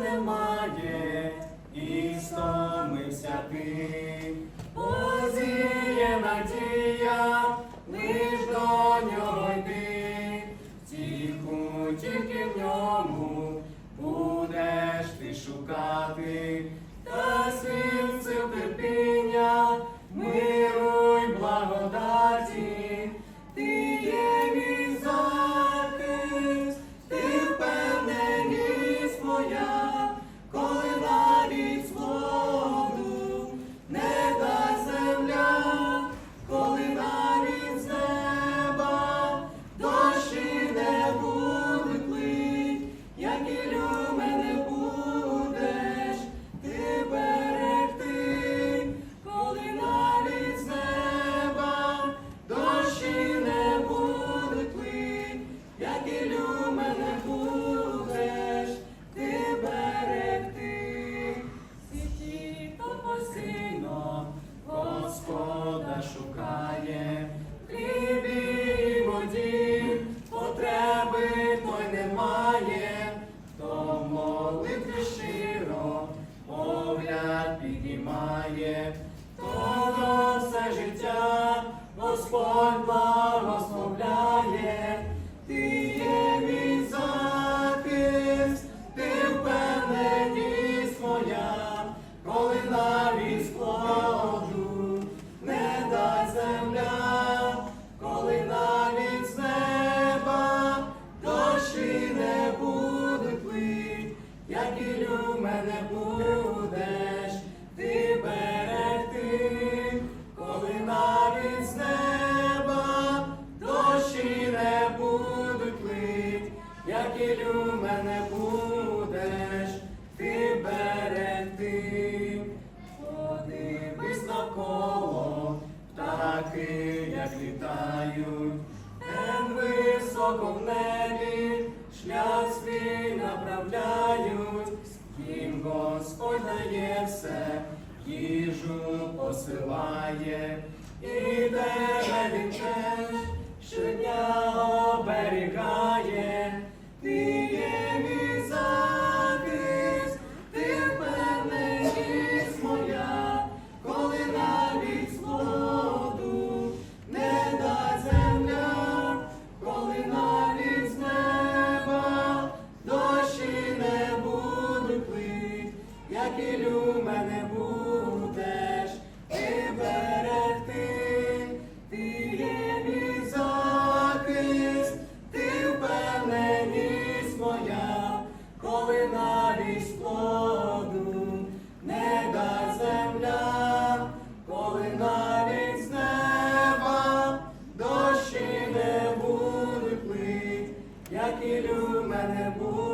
немає, і стомився ти. Позіє надія, лиш до нього йди, тіху тільки в ньому будеш ти шукати, моя, коли як мене будеш. Ти берегти, коли навіть з неба дощі не будуть лить, як і мене будеш. Ти берегти. Подивись навколо, птахи, як літають, Ген високо в небі, шлях свій направляють, їм Господь дає все, їжу посилає, і тебе він I.